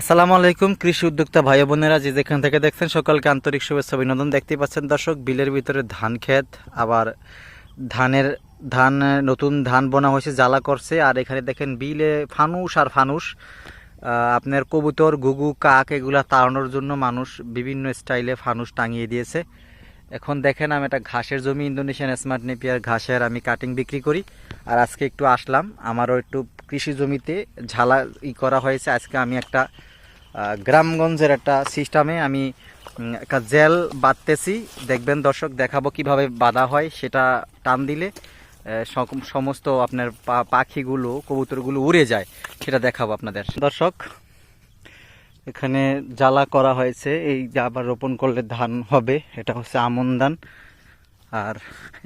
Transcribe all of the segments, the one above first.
আসসালামু আলাইকুম, কৃষি উদ্যোক্তা ভাই বোনেরা, যে যেখান থেকে দেখছেন সকলকে আন্তরিক শুভেচ্ছা, অভিনন্দন। দেখতে পাচ্ছেন দর্শক, বিলের ভিতরে ধান ক্ষেত, আবার ধানের, ধান, নতুন ধান বোনা হয়েছে, জ্বালা করছে। আর এখানে দেখেন বিলে ফানুস আর ফানুস আপনার কবুতর গুগু কাক, এগুলা তাড়ানোর জন্য মানুষ বিভিন্ন স্টাইলে ফানুস টাঙিয়ে দিয়েছে। এখন দেখেন আমি একটা ঘাসের জমি, ইন্দোনেশিয়ান স্মার্ট নেপিয়ার ঘাসের আমি কাটিং বিক্রি করি। আর আজকে একটু আসলাম। আমারও একটু কৃষি জমিতে ঝালা ই করা হয়েছে। আজকে আমি একটা গ্রামগঞ্জের একটা সিস্টেমে আমি একটা জেল বাঁধতেছি। দেখবেন দর্শক, দেখাবো কীভাবে বাঁধা হয়, সেটা টান দিলে সমস্ত আপনার পাখিগুলো, কবুতরগুলো উড়ে যায়। সেটা দেখাবো আপনাদের। দর্শক, এখানে জ্বালা করা হয়েছে। এই আবার রোপণ করলে ধান হবে, এটা হচ্ছে আমন ধান। আর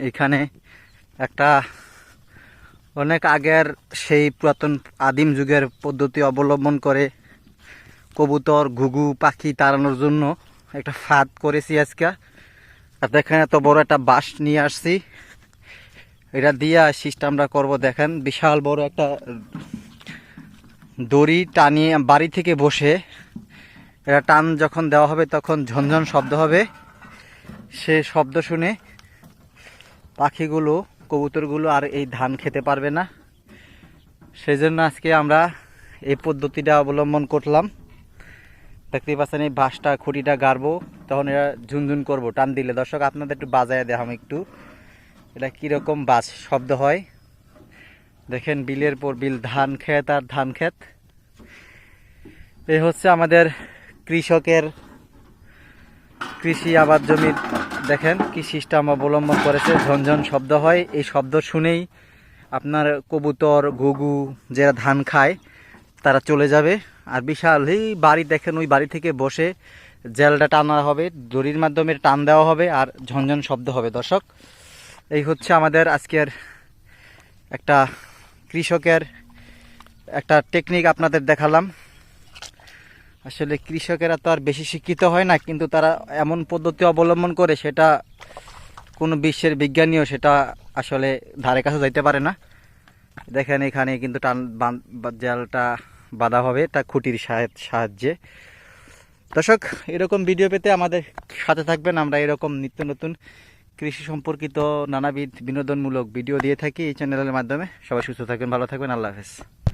এখানে একটা অনেক আগের সেই পুরাতন আদিম যুগের পদ্ধতি অবলম্বন করে কবুতর, ঘুঘু, পাখি তাড়ানোর জন্য একটা ফাঁদ করেছি আজকে। আর দেখেন এত বড় একটা বাঁশ নিয়ে আসছি। এটা দিয়ে সিস্টেমটা করব, দেখেন। বিশাল বড় একটা দড়ি টানিয়ে বাড়ি থেকে বসে এটা টান যখন দেওয়া হবে তখন ঝনঝন শব্দ হবে। সে শব্দ শুনে পাখিগুলো কবুতরগুলো আর এই ধান খেতে পারবে না। সেই জন্য আজকে আমরা এই পদ্ধতিটা অবলম্বন করলাম। দেখতে পাচ্ছেন এই বাঁশটা, খুঁটিটা গাড়বো, তখন এরা ঝুনঝুন করব। টান দিলে। দর্শক, আপনাদের একটু বাজায় দেখাম একটু। এটা কীরকম বাস শব্দ হয়? দেখেন, বিলের পর বিল, ধান ক্ষেত আর ধান ক্ষেত। এই হচ্ছে আমাদের কৃষকের কৃষি আবাদ জমির দেখেন কি সিস্টেম অবলম্বন করেছে, ঝনঝন শব্দ হয়। এই শব্দ শুনেই আপনার কবুতর, ঘুঘু, যারা ধান খায়, তারা চলে যাবে। আর বিশাল, এই বাড়ি দেখেন, ওই বাড়ি থেকে বসে জেলটা টানা হবে, দড়ির মাধ্যমে টান দেওয়া হবে, আর ঝনঝন শব্দ হবে। দর্শক, এই হচ্ছে আমাদের আজকের একটা কৃষকের একটা টেকনিক আপনাদের দেখালাম। আসলে কৃষকেরা তো আর বেশি শিক্ষিত হয় না, কিন্তু তারা এমন পদ্ধতি অবলম্বন করে সেটা কোনো বিশ্বের বিজ্ঞানীও সেটা আসলে ধারে কাছে যাইতে পারে না। দেখেন এখানে কিন্তু টান জালটা বাঁধা হবে, তা খুঁটির সাহায্য- দর্শক, এরকম ভিডিও পেতে আমাদের সাথে থাকবেন, আমরা এরকম নিত্য নতুন কৃষি সম্পর্কিত নানাবিধ বিনোদনমূলক ভিডিও দিয়ে থাকি এই চ্যানেলের মাধ্যমে। সবাই সুস্থ থাকবেন, ভালো থাকবেন, আল্লাহ হাফেজ।